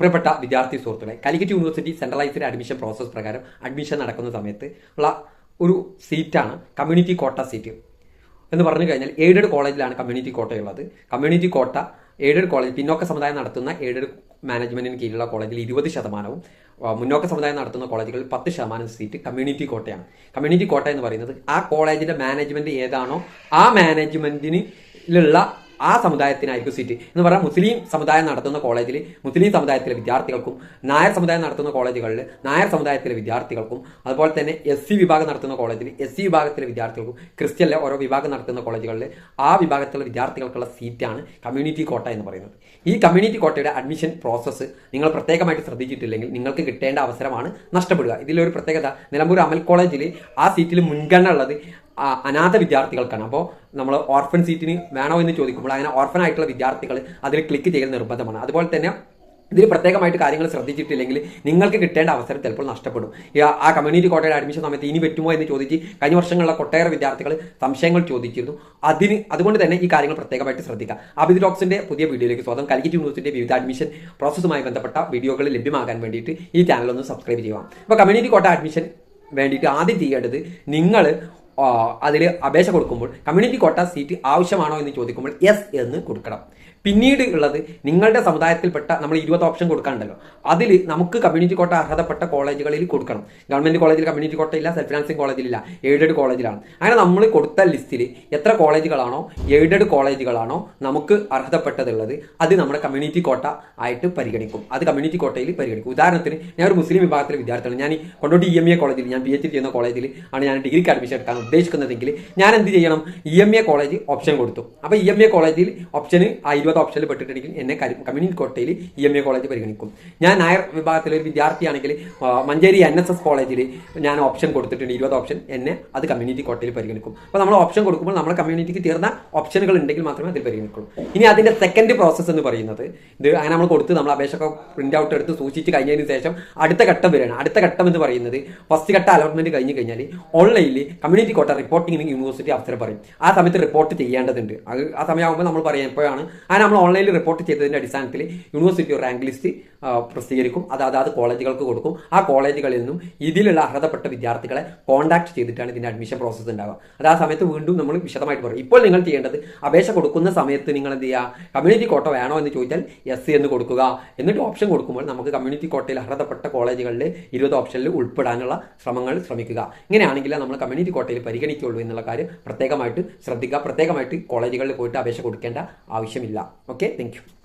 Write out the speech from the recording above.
പ്രിയപ്പെട്ട വിദ്യാർത്ഥി സുഹൃത്തുക്കളെ Calicut university centralised admission process പ്രകാരം അഡ്മിഷൻ നടക്കുന്ന സമയത്ത് ഉള്ള ഒരു സീറ്റാണ് കമ്മ്യൂണിറ്റി കോട്ട സീറ്റ്. എന്ന് പറഞ്ഞു കഴിഞ്ഞാൽ എയ്ഡഡ് കോളേജിലാണ് കമ്മ്യൂണിറ്റി കോട്ടയുള്ളത് കമ്മ്യൂണിറ്റി കോട്ട എയ്ഡഡ് കോളേജ് പിന്നോക്ക സമുദായം നടത്തുന്ന എയ്ഡഡ് മാനേജ്മെന്റിന് കീഴിലുള്ള കോളേജിൽ ഇരുപത് ശതമാനവും മുന്നോക്ക സമുദായം നടത്തുന്ന കോളേജുകളിൽ പത്ത് ശതമാനം സീറ്റ് കമ്മ്യൂണിറ്റി കോട്ടയാണ്. കമ്മ്യൂണിറ്റി കോട്ട എന്ന് പറയുന്നത് ആ കോളേജിന്റെ മാനേജ്മെന്റ് ഏതാണോ ആ മാനേജ്മെന്റിനുള്ള ആ സമുദായത്തിനായിരിക്കും സീറ്റ് എന്ന് പറഞ്ഞാൽ മുസ്ലിം സമുദായം നടത്തുന്ന കോളേജിൽ മുസ്ലിം സമുദായത്തിലെ വിദ്യാർത്ഥികൾക്കും നായർ സമുദായം നടത്തുന്ന കോളേജുകളിൽ നായർ സമുദായത്തിലെ വിദ്യാർത്ഥികൾക്കും അതുപോലെ തന്നെ എസ് സി വിഭാഗം നടത്തുന്ന കോളേജിൽ എസ് സി വിഭാഗത്തിലെ വിദ്യാർത്ഥികൾക്കും ക്രിസ്ത്യനിലെ ഓരോ വിഭാഗം നടത്തുന്ന കോളേജുകളിൽ ആ വിഭാഗത്തിലുള്ള വിദ്യാർത്ഥികൾക്കുള്ള സീറ്റാണ് കമ്മ്യൂണിറ്റി കോട്ട എന്ന് പറയുന്നത്. ഈ കമ്മ്യൂണിറ്റി കോട്ടയുടെ അഡ്മിഷൻ പ്രോസസ്സ് നിങ്ങൾ പ്രത്യേകമായിട്ട് ശ്രദ്ധിച്ചിട്ടില്ലെങ്കിൽ നിങ്ങൾക്ക് കിട്ടേണ്ട അവസരമാണ് നഷ്ടപ്പെടുക. ഇതിലൊരു പ്രത്യേകത നിലമ്പൂർ അമൽ കോളേജിൽ ആ സീറ്റിൽ മുൻഗണന ഉള്ളത് അനാഥ വിദ്യാർത്ഥികൾക്കാണ്. അപ്പോൾ നമ്മൾ ഓർഫൻ സീറ്റിന് വേണോ എന്ന് ചോദിക്കുമ്പോൾ അങ്ങനെ ഓർഫൻ ആയിട്ടുള്ള വിദ്യാർത്ഥികൾ അതിൽ ക്ലിക്ക് ചെയ്യൽ നിർബന്ധമാണ്. അതുപോലെ തന്നെ ഇതിൽ പ്രത്യേകമായിട്ട് കാര്യങ്ങൾ ശ്രദ്ധിച്ചിട്ടില്ലെങ്കിൽ നിങ്ങൾക്ക് കിട്ടേണ്ട അവസരം ചിലപ്പോൾ നഷ്ടപ്പെടും. ആ- കമ്മ്യൂണിറ്റി കോട്ടയുടെ അഡ്മിഷൻ സമയത്ത് ഇനി പറ്റുമോ എന്ന് ചോദിച്ച് കഴിഞ്ഞ വർഷങ്ങളിലെ ഒട്ടേറെ വിദ്യാർത്ഥികൾ സംശയങ്ങൾ ചോദിച്ചിരുന്നു. അതിന് അതുകൊണ്ട് തന്നെ ഈ കാര്യങ്ങൾ പ്രത്യേകമായിട്ട് ശ്രദ്ധിക്കുക. അഭിത് ഡോക്സിന്റെ പുതിയ വീഡിയോയിലേക്ക് സ്വാഗതം. കലിക്കറ്റ് യൂണിവേഴ്സിറ്റി വിവിധ അഡ്മിഷൻ പ്രോസസ്സുമായി ബന്ധപ്പെട്ട വീഡിയോകൾ ലഭ്യമാകാൻ വേണ്ടിയിട്ട് ഈ ചാനൽ ഒന്ന് സബ്സ്ക്രൈബ് ചെയ്യുക. അപ്പോൾ കമ്മ്യൂണിറ്റി കോട്ട അഡ്മിഷൻ വേണ്ടിയിട്ട് ആദ്യം ചെയ്യേണ്ടത് നിങ്ങൾ അതിൽ അപേക്ഷ കൊടുക്കുമ്പോൾ കമ്മ്യൂണിറ്റി കോട്ട സീറ്റ് ആവശ്യമാണോ എന്ന് ചോദിക്കുമ്പോൾ യെസ് എന്ന് കൊടുക്കണം. പിന്നീട് ഉള്ളത് നിങ്ങളുടെ സമുദായത്തിൽപ്പെട്ട നമ്മൾ ഇരുപത് ഓപ്ഷൻ കൊടുക്കാനുണ്ടല്ലോ. അതിൽ നമുക്ക് കമ്മ്യൂണിറ്റി കോട്ട അർഹതപ്പെട്ട കോളേജുകളിൽ കൊടുക്കണം. ഗവൺമെന്റ് കോളേജിൽ കമ്മ്യൂണിറ്റി കോട്ട ഇല്ല സെൽഫ് ഫിനാൻസിങ് കോളേജിലില്ല എയ്ഡഡ് കോളേജിലാണ് അങ്ങനെ നമ്മൾ കൊടുത്ത ലിസ്റ്റിൽ എത്ര കോളേജുകളാണോ എയ്ഡഡ് കോളേജുകളാണോ നമുക്ക് അർഹതപ്പെട്ടതുള്ളത് അത് നമ്മുടെ കമ്മ്യൂണിറ്റി കോട്ട ആയിട്ട് പരിഗണിക്കും. അത് കമ്മ്യൂണിറ്റി കോട്ടയിൽ പരിഗണിക്കും. ഉദാഹരണത്തിന് ഞാൻ ഒരു മുസ്ലിം വിഭാഗത്തിലെ വിദ്യാർത്ഥിയാണ്. ഞാൻ ഈ കൊണ്ടോട്ടി ഇ എം എ കോളേജിൽ ഞാൻ പി എച്ച് ഡി ചെയ്യുന്ന കോളേജിൽ ആണ് ഞാൻ ഡിഗ്രിക്ക് അഡ്മിഷൻ എടുക്കാൻ ഉദ്ദേശിക്കുന്നതെങ്കിൽ ഞാൻ എന്ത് ചെയ്യണം? E M A college option കൊടുത്തു. അപ്പോൾ ഇ എം എ കോളേജിൽ ഓപ്ഷന് ആ ഇരുപത് ഓപ്ഷനിൽ പെട്ടിട്ടുണ്ടെങ്കിൽ എന്നെ കമ്മ്യൂണിറ്റി കോട്ടയിൽ ഇ എം എ കോളേജ് പരിഗണിക്കും. ഞാൻ നായർ വിഭാഗത്തിലെ ഒരു വിദ്യാർത്ഥിയാണെങ്കിൽ മഞ്ചേരി എൻ എസ് എസ് കോളേജിൽ ഞാൻ ഓപ്ഷൻ കൊടുത്തിട്ടുണ്ട് ഇരുപത് ഓപ്ഷൻ എന്നെ അത് കമ്മ്യൂണിറ്റി കോട്ടയിൽ പരിഗണിക്കും. അപ്പോൾ നമ്മൾ ഓപ്ഷൻ കൊടുക്കുമ്പോൾ നമ്മുടെ കമ്മ്യൂണിറ്റിക്ക് തീർന്ന ഓപ്ഷനുകൾ ഉണ്ടെങ്കിൽ മാത്രമേ അതിൽ പരിഗണിക്കുള്ളൂ. ഇനി അതിന്റെ സെക്കൻഡ് പ്രോസസ്സ് എന്ന് പറയുന്നത് ഇത് അങ്ങനെ നമ്മൾ കൊടുത്ത് നമ്മൾ അപേക്ഷ പ്രിന്റ് ഔട്ട് എടുത്ത് സൂക്ഷിച്ച് കഴിഞ്ഞതിന് ശേഷം അടുത്ത ഘട്ടം വരികയാണ്. അടുത്ത ഘട്ടം എന്ന് പറയുന്നത് ഫസ്റ്റ് ഘട്ട അലോട്ട്മെന്റ് കഴിഞ്ഞ് കഴിഞ്ഞാൽ ഓൺലൈനിൽ കമ്മ്യൂണിറ്റി കോട്ട റിപ്പോർട്ടിങ്ങിന് യൂണിവേഴ്സിറ്റി അവസരം പറയും. ആ സമയത്ത് റിപ്പോർട്ട് ചെയ്യേണ്ടതുണ്ട്. ആ സമയമാകുമ്പോൾ നമ്മൾ പറയാം എപ്പോഴാണ് അങ്ങനെ നമ്മൾ ഓൺലൈനിൽ റിപ്പോർട്ട് ചെയ്തതിന്റെ അടിസ്ഥാനത്തിൽ യൂണിവേഴ്സിറ്റി റാങ്ക് ലിസ്റ്റ് പ്രസിദ്ധീകരിക്കും. അത് അതാത് കോളേജുകൾക്ക് കൊടുക്കും. ആ കോളേജുകളിൽ നിന്നും ഇതിലുള്ള അർഹതപ്പെട്ട വിദ്യാർത്ഥികളെ കോൺടാക്ട് ചെയ്തിട്ടാണ് ഇതിന്റെ അഡ്മിഷൻ പ്രോസസ്സ് ഉണ്ടാവുക. അത് ആ സമയത്ത് വീണ്ടും നമ്മൾ വിശദമായിട്ട് പറയും. ഇപ്പോൾ നിങ്ങൾ ചെയ്യേണ്ടത് അപേക്ഷ കൊടുക്കുന്ന സമയത്ത് നിങ്ങൾ എന്ത് ചെയ്യുക? കമ്മ്യൂണിറ്റി കോട്ട വേണോ എന്ന് ചോദിച്ചാൽ എസ് എന്ന് കൊടുക്കുക. എന്നിട്ട് ഓപ്ഷൻ കൊടുക്കുമ്പോൾ നമുക്ക് കമ്മ്യൂണിറ്റി കോട്ടയിൽ അർഹതപ്പെട്ട കോളേജുകളിൽ ഇരുപത് ഓപ്ഷനിൽ ഉൾപ്പെടാനുള്ള ശ്രമങ്ങൾ ശ്രമിക്കുക. ഇങ്ങനെയാണെങ്കിൽ നമ്മൾ കമ്മ്യൂണിറ്റി കോട്ടയിൽ പരിഗണിക്കുള്ളൂ എന്നുള്ള കാര്യം പ്രത്യേകമായിട്ട് ശ്രദ്ധിക്കുക. പ്രത്യേകമായിട്ട് കോളേജുകളിൽ പോയിട്ട് അപേക്ഷ കൊടുക്കേണ്ട ആവശ്യമില്ല. Okay thank